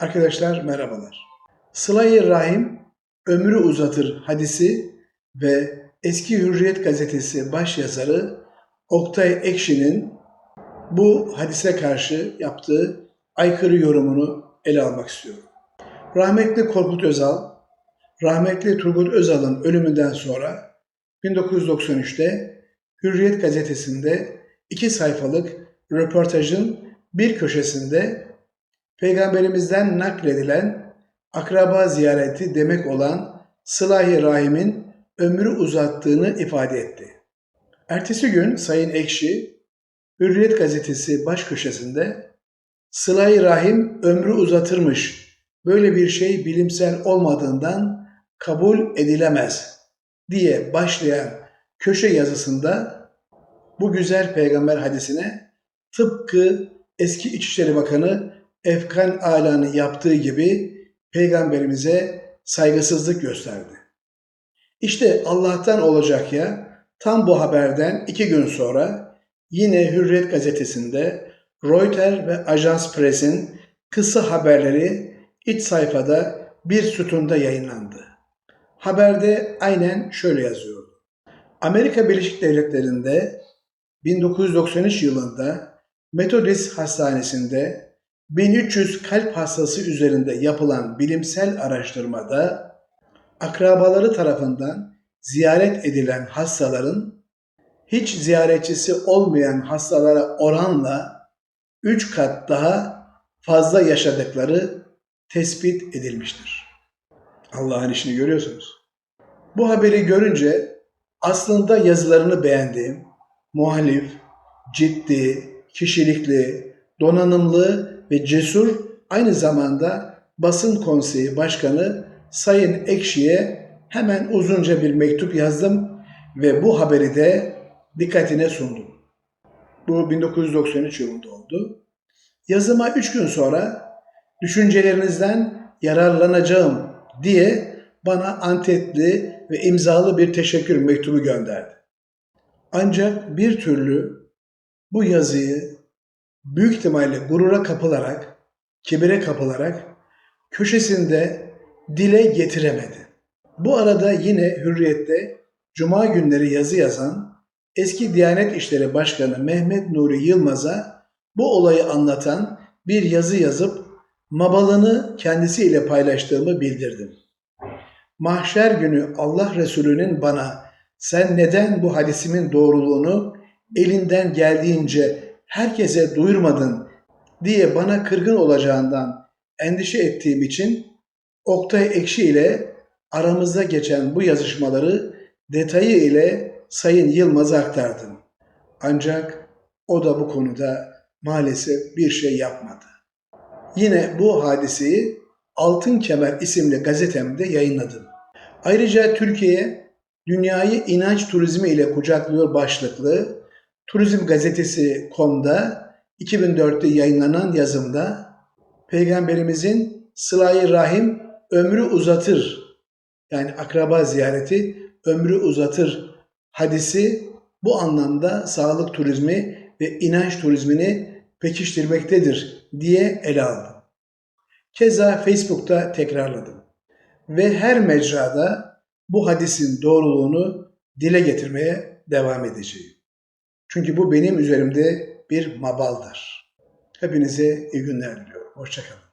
Arkadaşlar merhabalar. Sıla-i Rahim ömrü uzatır hadisi ve Eski Hürriyet gazetesi başyazarı Oktay Ekşi'nin bu hadise karşı yaptığı aykırı yorumunu ele almak istiyorum. Rahmetli Korkut Özal, rahmetli Turgut Özal'ın ölümünden sonra 1993'te Hürriyet gazetesinde iki sayfalık röportajın bir köşesinde Peygamberimizden nakledilen akraba ziyareti demek olan Sıla-i Rahim'in ömrü uzattığını ifade etti. Ertesi gün Sayın Ekşi, Hürriyet gazetesi baş köşesinde Sıla-i Rahim ömrü uzatırmış, böyle bir şey bilimsel olmadığından kabul edilemez diye başlayan köşe yazısında bu güzel peygamber hadisine tıpkı eski İçişleri Bakanı Efkan Alan'ı yaptığı gibi peygamberimize saygısızlık gösterdi. İşte Allah'tan olacak ya tam bu haberden iki gün sonra yine Hürriyet gazetesinde Reuters ve Ajans Press'in kısa haberleri iç sayfada bir sütunda yayınlandı. Haberde aynen şöyle yazıyordu. Amerika Birleşik Devletleri'nde 1993 yılında Methodist Hastanesi'nde 1300 kalp hastası üzerinde yapılan bilimsel araştırmada akrabaları tarafından ziyaret edilen hastaların hiç ziyaretçisi olmayan hastalara oranla 3 kat daha fazla yaşadıkları tespit edilmiştir. Allah'ın işini görüyorsunuz. Bu haberi görünce aslında yazılarını beğendiğim, muhalif, ciddi, kişilikli, donanımlı ve cesur aynı zamanda basın konseyi başkanı Sayın Ekşi'ye hemen uzunca bir mektup yazdım ve bu haberi de dikkatine sundum. Bu 1993 yılında oldu. Yazıma 3 gün sonra düşüncelerinizden yararlanacağım diye bana antetli ve imzalı bir teşekkür mektubu gönderdi. Ancak bir türlü bu yazıyı büyük ihtimalle gurura kapılarak, kibire kapılarak köşesinde dile getiremedi. Bu arada yine Hürriyet'te Cuma günleri yazı yazan eski Diyanet İşleri Başkanı Mehmet Nuri Yılmaz'a bu olayı anlatan bir yazı yazıp mabalını kendisiyle paylaştığımı bildirdim. Mahşer günü Allah Resulü'nün bana sen neden bu hadisimin doğruluğunu elinden geldiğince herkese duyurmadın diye bana kırgın olacağından endişe ettiğim için Oktay Ekşi ile aramızda geçen bu yazışmaları detayı ile Sayın Yılmaz'a aktardım. Ancak o da bu konuda maalesef bir şey yapmadı. Yine bu hadiseyi Altın Kemer isimli gazetemde yayınladım. Ayrıca Türkiye dünyayı inanç turizmi ile kucaklıyor başlıklı Turizm Gazetesi komda 2004'te yayınlanan yazımda Peygamberimizin Sıla-i Rahim ömrü uzatır yani akraba ziyareti ömrü uzatır hadisi bu anlamda sağlık turizmi ve inanç turizmini pekiştirmektedir diye ele aldım. Keza Facebook'ta tekrarladım. Ve her mecrada bu hadisin doğruluğunu dile getirmeye devam edeceğim. Çünkü bu benim üzerimde bir mabaldır. Hepinize iyi günler diliyorum. Hoşçakalın.